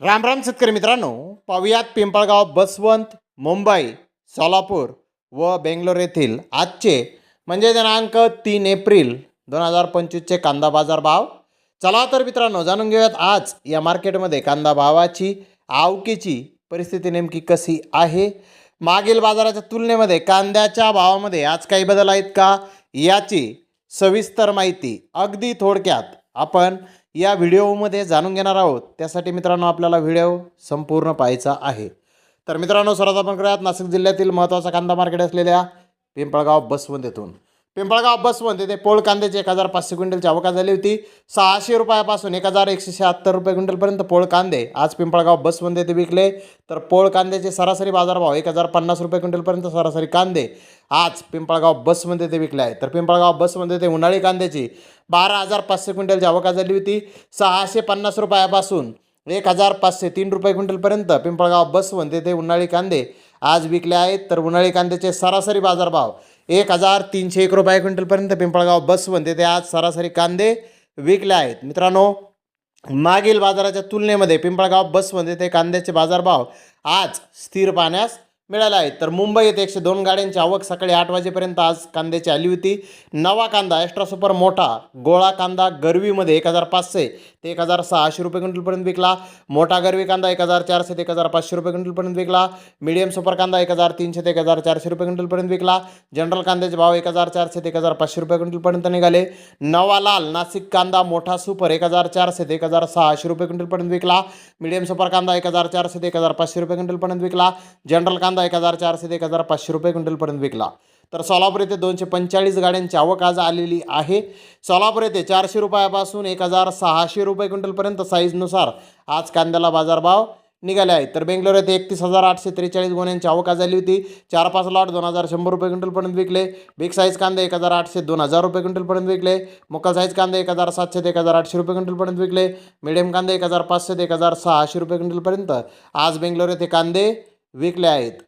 राम राम शेतकरी मित्रांनो पाहुयात पिंपळगाव बसवंत मुंबई सोलापूर व बेंगलोर येथील आजचे म्हणजे दिनांक तीन एप्रिल दोन हजार पंचवीसचे कांदा बाजार भाव. चला तर मित्रांनो जाणून घेऊयात आज या मार्केटमध्ये कांदा भावाची आवकीची परिस्थिती नेमकी कशी आहे? मागील बाजाराच्या तुलनेमध्ये कांद्याच्या भावामध्ये आज काही बदल आहेत का? याची सविस्तर माहिती अगदी थोडक्यात आपण या व्हिडिओमध्ये जाणून घेणार आहोत. त्यासाठी मित्रांनो आपल्याला व्हिडिओ संपूर्ण पाहायचा आहे. तर मित्रांनो सर्वात आपण करूयात. नाशिक जिल्ह्यातील महत्त्वाचा कांदा मार्केट असलेल्या पिंपळगाव बसवंत येथून. पिंपळगाव बसवंत ते पोळ कांद्याची एक हजार पाचशे क्विंटलची आवका झाली होती. सहाशे रुपयापासून एक हजार एकशे शहात्तर रुपये क्विंटलपर्यंत पोळ कांदे आज पिंपळगाव बसमध्ये ते विकले. तर पोळ कांद्याचे सरासरी बाजारभाव एक हजार पन्नास रुपये क्विंटलपर्यंत सरासरी कांदे आज पिंपळगाव बसमध्ये ते विकले आहे तर पिंपळगाव बसमध्ये ते उन्हाळी कांद्याची बारा हजार पाचशे क्विंटलची आवका झाली होती. सहाशे पन्नास रुपयापासून एक हजार पाचशे तीन रुपये क्विंटलपर्यंत पिंपळगाव बसवंत ते उन्हाळी कांदे आज विकले आहेत. तर उन्हाळी कांद्याचे सरासरी बाजारभाव एक हजार तीनशे एक रुपये क्विंटलपर्यंत पिंपळगाव बसवंत येथे आज सरासरी कांदे विकले आहेत. मित्रांनो मागील बाजाराच्या तुलनेमध्ये पिंपळगाव बसवंत येथे कांद्याचे बाजारभाव आज स्थिर पाहण्यास मिळाला आहे. तर मुंबई येथे एकशे दोन गाड्यांची आवक सकाळी आठ वाजेपर्यंत आज कांद्याची आली होती. नवा कांदा एक्स्ट्रा सुपर मोठा गोळा कांदा गरवीमध्ये एक हजार पाचशे ते एक हजार सहाशे रुपये क्विंटलपर्यंत विकला. मोठा गरवी कांदा एक हजार चारशे ते एक हजार पाचशे रुपये क्विंटलपर्यंत विकला. मीडियम सुपर कांदा एक हजार तीनशे ते एक हजार चारशे रुपये क्विंटलपर्यंत विकला. जनरल कांद्याचे भाव एक हजार चारशे ते एक हजार पाचशे रुपये क्विंटलपर्यंत निघाले. नवा लाल नाशिक कांदा मोठा सुपर एक हजार चारशे ते एक हजार सहाशे रुपये क्विंटलपर्यंत विकला. मीडियम सुपर कांदा एक हजार चारशे ते एक हजार पाचशे रुपये क्विंटलपर्यंत विकला. जनरल कांदा एक हजार चारशे ते एक हजार पाचशे रुपये क्विंटलपर्यंत विकला. तर सोलापूर येथे दोनशे पंचेचाळीस गाड्यांची आवक आज आलेली आहे. सोलापूर येथे चारशे रुपयापासून एक हजार सहाशे रुपये क्विंटलपर्यंत साईजनुसार आज कांद्याला बाजारभाव निघाले आहेत. तर बेंगलोर येथे एकतीस हजार आठशे त्रेचाळीस गुन्ह्यांची आवक आज झाली होती. चार पाच लॉट दोन हजार शंभर रुपये क्विंटलपर्यंत विकले. बिग साईज कांदे एक हजार आठशे दोन हजार रुपये क्विंटलपर्यंत विकले. मोकल साईज कांदे एक हजार सातशे ते एक हजार आठशे रुपये क्विंटलपर्यंत विकले. मिडियम कांदे एक हजार पाचशे ते एक हजार सहाशे रुपये क्विंटलपर्यंत आज बेंगलोर येथे कांदे विकले आहेत.